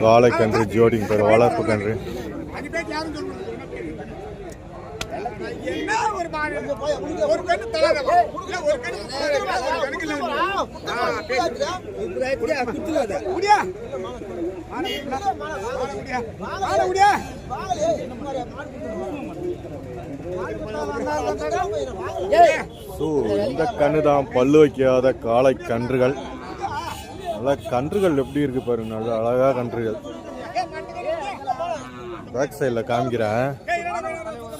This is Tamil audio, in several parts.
காலை கன்று ஜோடிங் பேர் வளர்ப்பு கன்று என்ன ஒரு ஒரு கண்ணு ஒரு கண்ணு ஒரு முடியா? வாழ முடியா? வாழ முடியா? ஸோ இந்த தான் பல்லு வைக்காத காளை கன்றுகள் நல்லா கன்றுகள் எப்படி இருக்கு பாருங்க நல்லா அழகா கன்றுகள் பேக் சைடில் காமிக்கிறேன்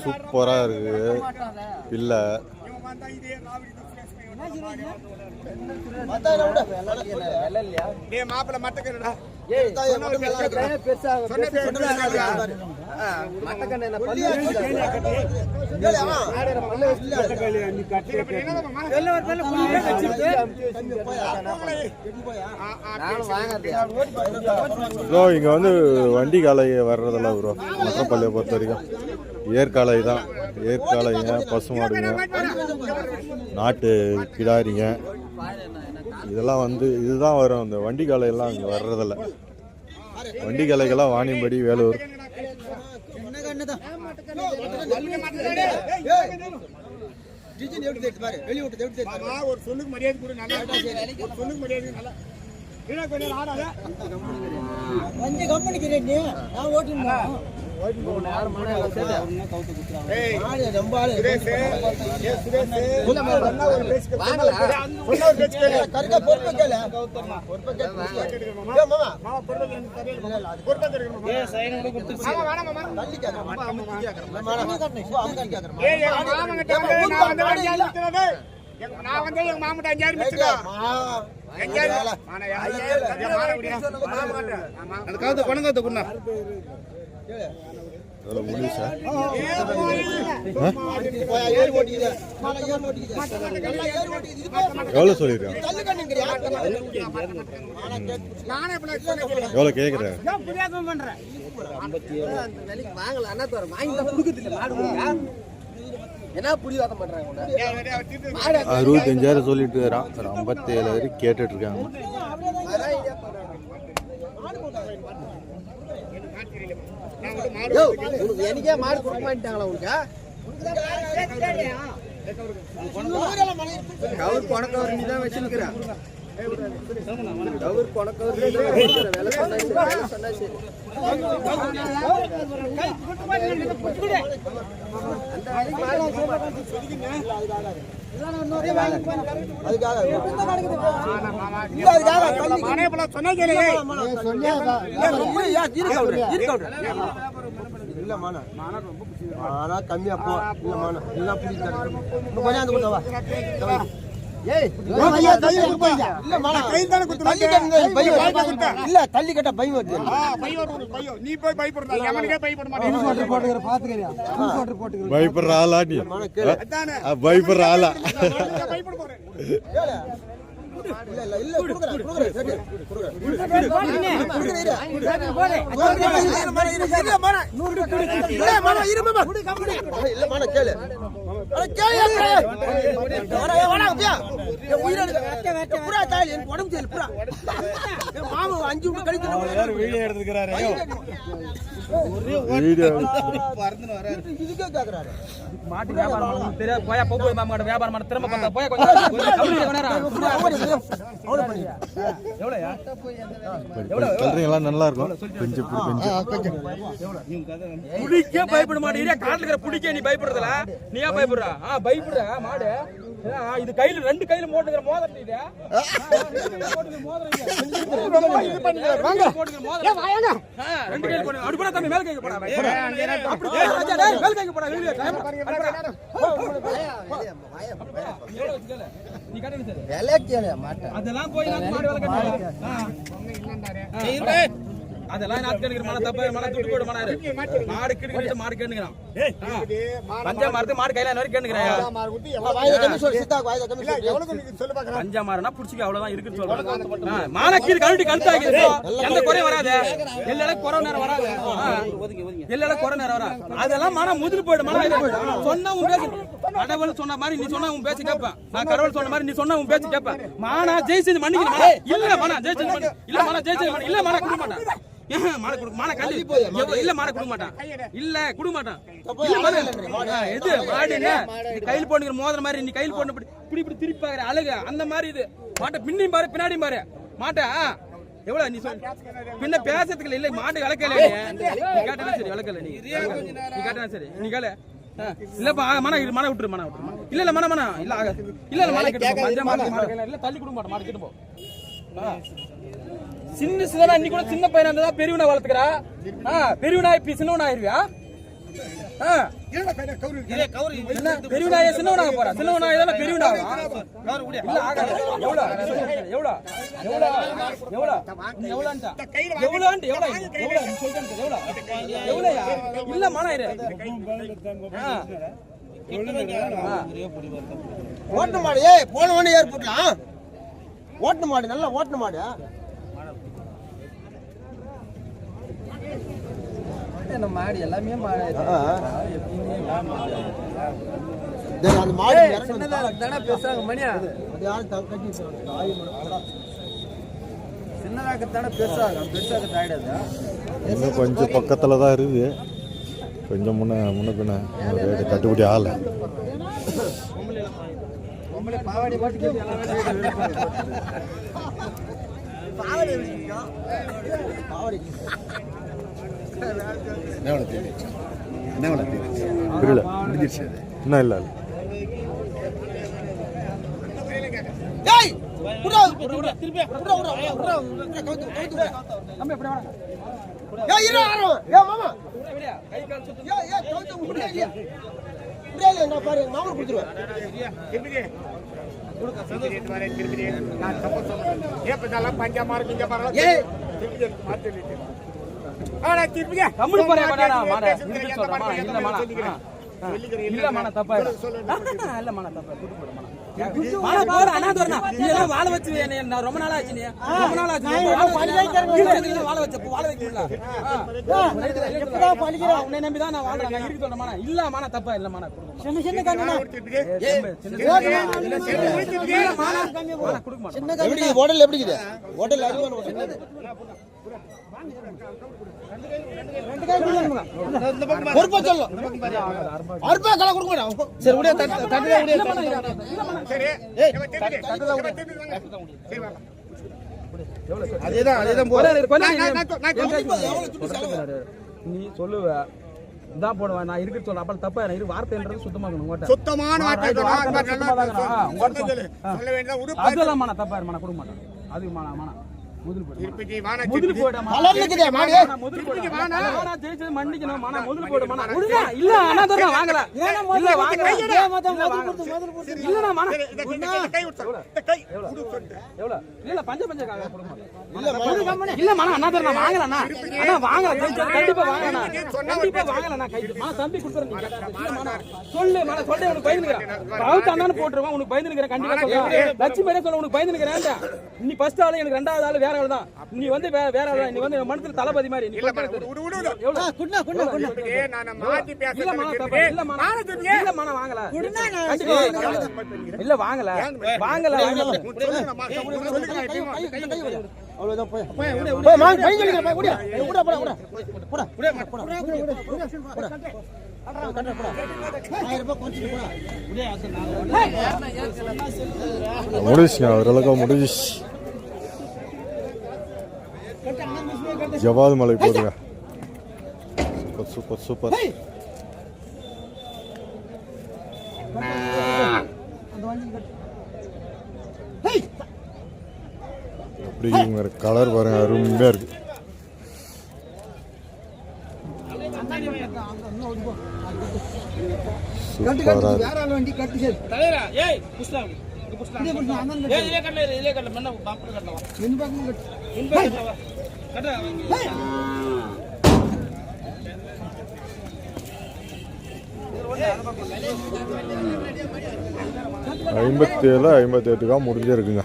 சூப்பராக இருக்கு பிள்ளை மாப்பிள்ளை மட்டக்கருடா. ப்ரோ இங்கே வந்து வண்டி காலையை வர்றதில்ல ப்ரோ மற்றப்பள்ளியை பொறுத்த வரைக்கும். ஏற்காலை தான். ஏற்காலைங்க பசுமாடுங்க நாட்டு கிடாரிங்க. இதெல்லாம் வந்து இதுதான் வரும். அந்த வண்டி காலையெல்லாம் இங்கே வர்றதில்ல. வண்டி காலைகள்லாம் வாணியம்படி வேலூர். மாமா, ஒரு சொல்லுக்கு மரியாதை கொடு நல்லா ஒரு சொல்லுக்கு மரியாதை நல்லா என்ன கொஞ்சம் ஆடாத கம்பெனிக்கிறேன் நீ நான் ஓட்டுமா நான் வந்து எங்க- நான் அஞ்சாயிரம் அந்த காலத்தை எவ்வளோ பாரு. எவ்வளோ கேட்குறேன் வாங்கல அண்ணா தோற வாங்கி தான் கொடுக்குது இல்ல மாடு கொடுங்க என்ன புடி வாக்க பண்றாங்க உன்னை? ஏய், ஏய், அவன் திருட்டு அறுபத்தஞ்சாயிரம் சொல்லிட்டு வரான் ஒரு ஐம்பத்தேழாயிரம் கேட்டுட்டு இருக்காங்க அதான் idea பண்றாங்க. நான் வந்து மாடு யோ, உனக்கு எனக்கே மாடு கொடுக்க மாட்டாங்களா உனக்கு? கவுர் கொணக்கவர் நீ தான் வச்சிருக்கிற. கவுர் கொணக்கவர் வேலை வேலை அந்த வேலைக்கு மாடு கொடுக்க மாட்டாங்க. கம்மியா போ இல்ல மானா இல்ல பிடிக்காது கொஞ்சம் கொடுத்தவா இல்ல தள்ளி கட்டுங்க, பை வருது. இல்ல தள்ளி கட்ட பை வருது. நீ போய் பயப்படுறா எவனுக்கே பயப்பட மாட்டேன் பயப்படுற ஆளா நீ பயப்படுற ஆளா பயப்பட போறேன் கேளு. அட, புறா எனக்கு உடம்பு புறா. மாமா அஞ்சு கழித்து வீடியோ இதுக்கே கேக்குறாரு. மாட்டு வியாபாரம் தெரியாது போயா வியாபாரம் பண்ண திரும்ப பார்த்தா போயா கொஞ்சம் நல்லா இருக்கும். கொஞ்சம் புடிக்க பயப்பட மாட்டேங்கிறியா காட்டுல இருக்கிற புடிக்க நீ பயப்படுறதுல. நீ ஏன் பயப்படுற? ஆ பயப்படுற. மாடு. இது கையில ரெண்டு கையில மோட்டுக்கிற மோதிரம் இது ரெண்டு கையில போட்டுக்கிற மோதிரம் இது. ரொம்ப இது பண்ணிக்கிறார். வாங்க போட்டுக்கிற மோதிரம். ஆ, ரெண்டு கையில போடு. அப்படி போடா தம்பி, மேல் கைக்கு போடா. அப்படி ராஜா, டேய், மேல் கைக்கு போடா, வெளியே. டைம் எவ்வளவு வச்சு கேளு. நீ கடைக்கு சரி. விலை கேளு மாட்டேன் அதெல்லாம் போய் நான் மாடு வேலை கட்டுறேன். ஆ. அதெல்லாம் நான் கேட்கிற மன தப்பு மன துட்டு போடு மனாரு மாடு கிடுக்கிட்டு மாடு கேட்டுக்கிறான். பஞ்சா மரத்து மாடு கையில வரைக்கும் கேட்டுக்கிறான் பஞ்சா மாறுனா புடிச்சுக்க அவ்வளவுதான் இருக்குன்னு சொல்றேன். மானக்கீடு கழட்டி கழுத்தாக்கி எந்த குறையும் வராது. எல்லா குறை நேரம் வராது. எல்லா குறை நேரம் வராது. அதெல்லாம் மன முதிர் போயிடு மன இது போயிடு. சொன்னா உன் கடவுள் சொன்ன மாதிரி நீ சொன்னா உன் பேச்சு கேட்பேன். நான் கடவுள் சொன்ன மாதிரி நீ சொன்னா உன் பேச்சு கேட்பேன். மானா ஜெயிச்சது மன்னிக்கணும். மானா. இல்ல மானா ஜெயிச்சது மன்னி- இல்ல மானா ஜெயிச்சது மன்னி- இல்ல மானா கொடுக்க மாட்டேன். மானை கொடுக்க கல்லி எவ்வளவு- இல்ல மானை கொடுக்க மாட்டான் இல்ல கொடுக்க மாட்டான் எது மாடு. என்ன? நீ கையில் போட்டுக்கிற மோதிர மாதிரி நீ கையில் போட்டு இப்படி இப்படி திருப்பி பாக்குற அழகு. அந்த மாதிரி இது. மாட்டை பின்னையும் பாரு பின்னாடியும் பாரு. மாட்டை எவ்வளவு நீ சொல் பின்ன பேசுறதுக்கு இல்ல மாட்டு விளக்கல நீ? நீ கேட்டா சரி விளக்கல நீ. நீ கேட்டா சரி. நீ கேளு. இல்லப்பா மன மன விட்டுரு மன விட்டுரு இல்ல இல்ல மன மன. இல்ல இல்ல மன இல்ல தள்ளி கொடுக்க மாட்டேன் மாடு கிட்ட போ. சின்ன சின்னதா நீ கூட சின்ன பையனா இருந்தா பெரியவனா வளர்த்துக்கிறா? ஆ, பெரியவனா இப்ப சின்னவனா ஆயிருவியா? பெரியவனா சின்னவனா போறா? சின்னவனா ஆயி பெரியவனா. இல்ல ஆகாது? எவ்வளவுன்ட்டு, எவ்வளவு எவ்வளவு நீ சொல்லிட்டு எவ்வளவு எவ்வளவுயா இல்ல மானாயிரு ஆ. ஆ. ஓட்டு மாடு ஏய் போன உடனே ஓட்டு மாடு நல்லா ஓட்டு மாடு. மாடு எல்லாமே மாடு. அந்த மாடு. சின்னதா தானே. பேசுறாங்க. மணியா பெருசாக ஆயிடாதா? இன்னும் கொஞ்சம் பக்கத்தில் தான் இருக்குது கொஞ்சம் முன்ன முன்ன பின்ன ரேட்டு கட்டுப்படி ஆகலை. பாவாடி பாவாடை. என்ன? இன்னும் இல்லை இல்லை ஏய் பஞ்சா கம்முனு போறியா, மாடா, மாடா. இருக்கு சொல்றேன், மாடா. இல்ல, மாடா. ஆ. ஆ. இல்ல, மாடா, தப்பாயிடும். இல்ல, மாடா, தப்பா. கூட்டு போடு, மாடா. மாடா, போடா, அண்ணாந்து வரணும். நீ எல்லாம் வாழ வச்சு என்னை- நான் ரொம்ப நாள் ஆச்சு நீ. ரொம்ப நாள் ஆச்சு. கீழே இருந்து வாழ வச்ச, வாழ வைக்க முடியல. ஆ. உன்னை நம்பிதான் நான் வாழ்றேன். நான் இருக்கு சொல்றேன். இல்ல, மாடா, தப்பா இல்ல, மாடா. சின்ன சின்ன கண்ணு எப்படி இருக்குது? உடல் எப்படி இருக்குது உடல் உடல். பொறுப்பா அறுப்பா கலை கொடுக்க சரி தட்டு அதேதான் அதேதான் நீ சொல்லுவ இதான் போடுவேன் நான் இருக்கு சொல்ல அப்ப தப்பா இரு வார்த்தைன்றது சுத்தமாக்கணும் சுத்தமான வார்த்தை சுத்தமா உங்கள்ட்ட சொல்ல வேண்டியது தப்பா இரு, கொடுக்க மாட்டேன் அது மன திருப்பதி வானா முதல். போட முதல் போட வானா ஜெயிச்சது மன்னிக்கணும் மன. முதல் போட மன. விடுங்க இல்ல வாங்கல. வாங்கல. இல்ல மன. கை- இந்த கை விட்டு. இந்த கை. எவ்வளவு? இல்ல பஞ்ச பஞ்ச காக இல்ல மன. அண்ணா அண்ணா. வாங்கல ஜெயிச்சது கண்டிப்பா கண்டிப்பா வாங்கலண்ணா கை மன தம்பி இல்ல மன. சொல்லு மன சொல்லு உனக்கு பயந்துக்கிறேன் பவுத் அண்ணான்னு போட்டுருவான் உனக்கு பயந்துக்கிறேன் கண்டிப்பா சொல்றேன். லட்சுமி சொல்ல உனக்கு பயந்துக்கிறேன் நீ ஃபர்ஸ்ட் ஆளு எனக்கு ரெண்டாவது ஆளு வேற ஆளு தான். நீ வந்து வேற ஆளு? தான் நீ வந்து மனசுல தளபதி மாதிரி. நீ குண்ணா குண்ணா நான் மாத்தி வாங்கல. இல்ல வாங்கல. வாங்கல? அவ்வளவுதான் போய். போய் ஓடியா ஓடா போடா ஓடா போடா போடா போடா. போடா ஓரளவுக்கு முடிஞ்சிச்சு. ஜவாது மலை போதுங்க சூப்பர் சூப்பர் சூப்பர் எப்படி கலர் பாருங்க அருமையா இருக்கு சூப்பரா இருக்கு வேற ஆள் ஐம்பத்தி ஏழு ஐம்பத்தி எட்டுக்கா முடிஞ்சிருக்குங்க